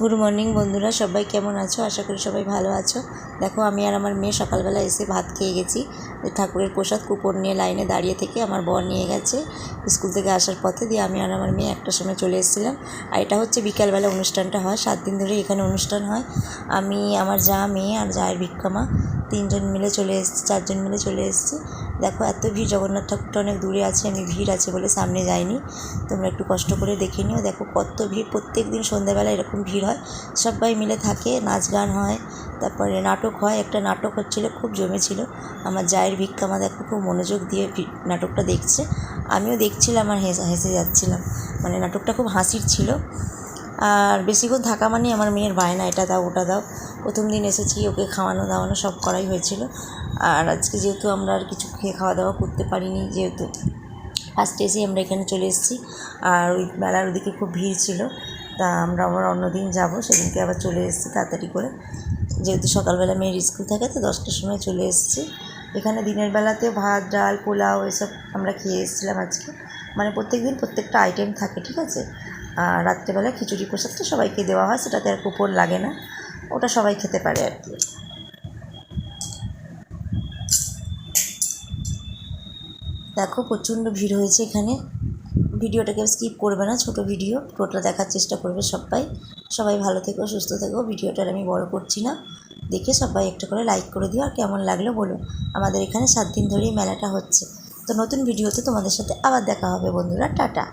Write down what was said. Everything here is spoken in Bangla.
গুড মর্নিং বন্ধুরা, সবাই কেমন আছো? আশা করি সবাই ভালো আছো। দেখো, আমি আর আমার মেয়ে সকালবেলা এসে ভাত খেয়ে গেছি। ঠাকুরের প্রসাদ কুপন নিয়ে লাইনে দাঁড়িয়ে থেকে আমার বর নিয়ে গেছে স্কুল থেকে আসার পথে। দিয়ে আমি আর আমার মেয়ে একটার সময় চলে এসেছিলাম। আর এটা হচ্ছে বিকালবেলা অনুষ্ঠানটা হয়। সাত দিন ধরে এখানে অনুষ্ঠান হয়। আমি, আমার যা মেয়ে আর যায়ের ভিক্ষামা তিনজন মিলে চলে এসেছি, চারজন মিলে চলে এসেছি। দেখো, এত ভিড়, জগন্নাথ ঠাকুরটা অনেক দূরে আছে, আমি ভিড় আছে বলে সামনে যাইনি। তোমরা একটু কষ্ট করে দেখে নিও। দেখো, কত ভিড়, প্রত্যেক দিন সন্ধ্যাবেলা এরকম ভিড় হয়। সবাই মিলে থাকে, নাচ গান হয়, তারপরে নাটক হয়। একটা নাটক হচ্ছিল, খুব জমেছিল। আমার জায়ের ভিক্ষামা দেখো খুব মনোযোগ দিয়ে নাটকটা দেখছে। আমিও দেখছিলাম আর হেসে হেসে যাচ্ছিলাম। মানে নাটকটা খুব হাসির ছিল। আর বেশিক্ষণ থাকা মানে আমার মেয়ের বায়না, এটা দাও, ওটা দাও। প্রথম দিন এসেছি ওকে খাওয়ানো দাওয়ানো সব করাই হয়েছিল। আর আজকে যেহেতু আমরা আর কিছু খেয়ে খাওয়া দাওয়া করতে পারিনি যেহেতু। ফার্স্টে এসেই আমরা এখানে চলে এসেছি। আর ওই মেলার ওদিকে খুব ভিড় ছিল, তা আমরা আবার অন্যদিন যাব, সেদিনকে আবার চলে এসেছি তাড়াতাড়ি করে। যেহেতু সকালবেলা মেয়ের স্কুল থাকে, তো দশটার সময় চলে এসেছি। এখানে দিনের বেলাতে ভাত, ডাল, পোলাও, এসব আমরা খেয়ে এসেছিলাম আজকে। মানে প্রত্যেক দিন প্রত্যেকটা আইটেম থাকে, ঠিক আছে? রাত্রেবেলা খিচুড়ি প্রসাদটা সবাইকে দেওয়া হয়, সেটাতে আর কুপন লাগে না। ওটা সবাই খেতে পারে আর কি। দেখো, প্রচণ্ড ভিড় হয়েছে এখানে। ভিডিওটাকে স্কিপ করবে না, ছোট ভিডিও। পুরোটা দেখার চেষ্টা করবে সবাই। সবাই ভালো থেকো, সুস্থ থেকো। ভিডিওটার আমি বড় করছি না। দেখে সবাই একটা করে লাইক করে দিও, আর কেমন লাগল বলো। আমাদের এখানে সাত দিন ধরেই মেলাটা হচ্ছে। তো নতুন ভিডিওতে তোমাদের সাথে আবার দেখা হবে বন্ধুরা। টাটা।